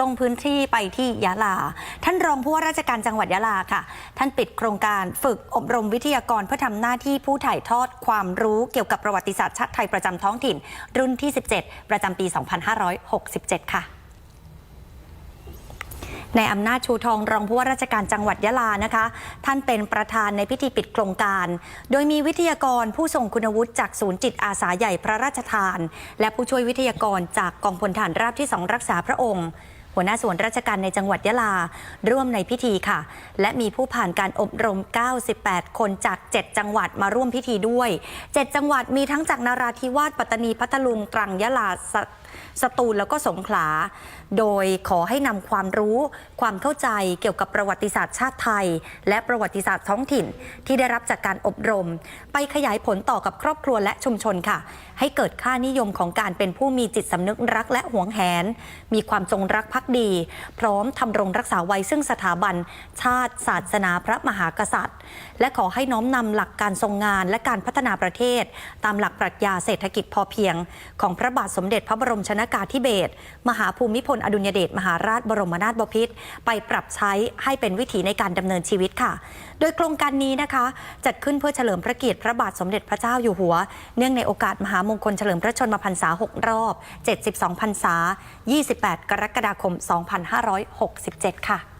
ลงพื้นที่ไปที่ยะลา ท่านรองผู้ว่าราชการจังหวัดยะลาค่ะ ท่านปิดโครงการฝึกอบรมวิทยากรเพื่อทำหน้าที่ผู้ถ่ายทอดความรู้เกี่ยวกับประวัติศาสตร์ชาติไทยประจำท้องถิ่น รุ่นที่ 17 ประจำปี 2567 ค่ะในอำนาจชูทองรองผู้ว่าราชการจังหวัดยะลานะคะ ท่านเป็นประธานในพิธีปิดโครงการ โดยมีวิทยากรผู้ทรงคุณวุฒิจากศูนย์จิตอาสาใหญ่พระราชทาน และผู้ช่วยวิทยากรจากกองพลฐานราบที่สองรักษาพระองค์ หัวหน้าส่วนราชการในจังหวัดยะลา ร่วมในพิธีค่ะ และมีผู้ผ่านการอบรม 98 คนจาก 7 จังหวัดมาร่วมพิธีด้วย 7 จังหวัดมีทั้งจากนาราธิวาสปัตตานีพัทลุงตรังยะลาสสตูลแล้วก็สงขลา โดยขอให้นำความรู้ ความเข้าใจเกี่ยวกับประวัติศาสตร์ชาติไทย และประวัติศาสตร์ท้องถิ่น ที่ได้รับจากการอบรม ไปขยายผลต่อกับครอบครัวและชุมชนค่ะ ให้เกิดค่านิยมของการเป็นผู้มีจิตสำนึกรักและหวงแหน มีความจงรักภักดี พร้อมทำรงรักษาไว้ซึ่งสถาบัน ชาติศาสนาพระมหากษัตริย์ และขอให้น้อมนำหลักการทรงงานและการพัฒนาประเทศ ตามหลักปรัชญาเศรษฐกิจพอเพียง ของพระบาทสมเด็จพระบรมชนากาธิเบศรมหาภูมิพลอดุลยเดชมหาราชบรมนาถบพิตรไปปรับใช้ให้เป็นวิถีในการดำเนินชีวิตค่ะ โดยโครงการนี้นะคะ จัดขึ้นเพื่อเฉลิมพระเกียรติพระบาทสมเด็จพระเจ้าอยู่หัว เนื่องในโอกาสมหามงคลเฉลิมพระชนมพรรษา 6 รอบ 72 พรรษา 28 กรกฎาคม2567 ค่ะ